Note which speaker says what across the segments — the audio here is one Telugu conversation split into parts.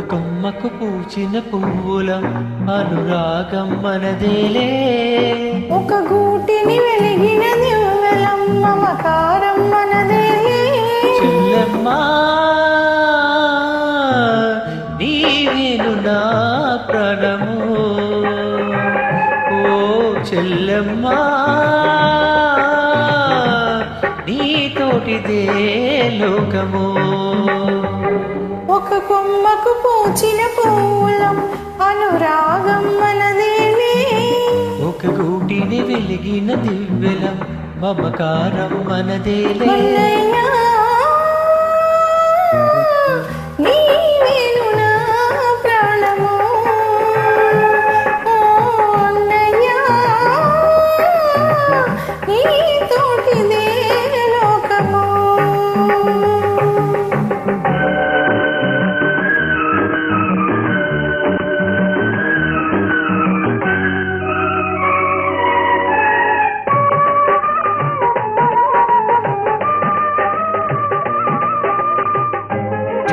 Speaker 1: కొమ్మకు పూచిన పువ్వులం అనురాగం మనదేలే.
Speaker 2: ఒక గూటిని వెలిగిన మమకారం మనదేలే.
Speaker 1: చెల్లెమ్మా నీవేను నా ప్రాణము. ఓ చెల్లెమ్మా నీతోటిదే లోకము.
Speaker 2: ఒక కొమ్మకు పూచిన పూలం అనురాగం మనదేలే
Speaker 1: ఒక గూటిని వెలిగిన దివ్వెలం మమకారం మనదేలే
Speaker 2: ప్రాణము.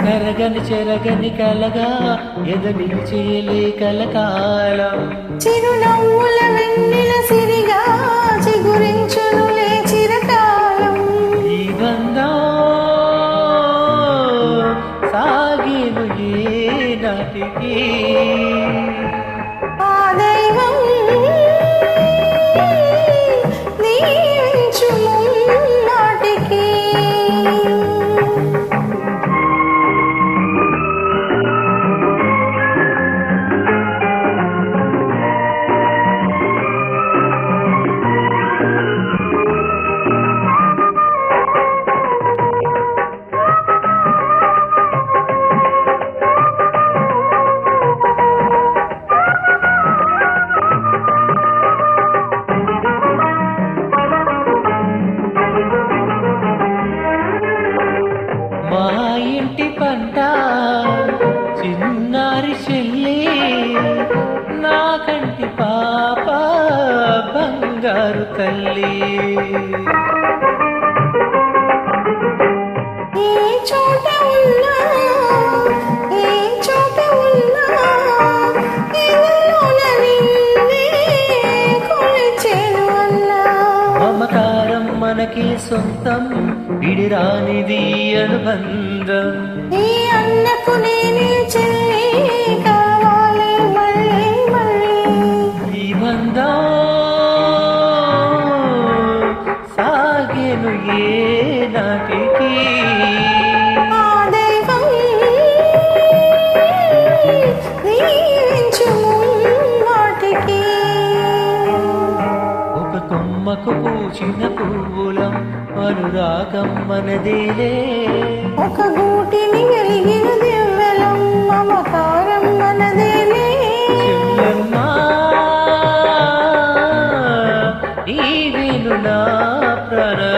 Speaker 1: ఇది కరగని చెరగని కలగా ఎద నిలిచేలే కలకాలం.
Speaker 2: చిరునవ్వుల వెన్నెల సిరిగా చిగురించునులే చిరకాలం.
Speaker 1: ఈ బంధం సాగేను ఏ నాటికి. చిన్నారి చెల్లి నా కంటి పాప బంగారు తల్లి.
Speaker 2: చోట ఉన్నా
Speaker 1: మమకారం మనకి సొంతం విడిరానిది అనుబంధం.
Speaker 2: ఈ అన్నకు నేనే
Speaker 1: సాగేను ఏ నాటికి ఒక కొమ్మకు పూచిన పువ్వులం అనురాగం మనదేలే.
Speaker 2: ఒక గూటిని వెలిగిన దివ్వెలం మమకారం మనదేలే. నీవేను better. Uh,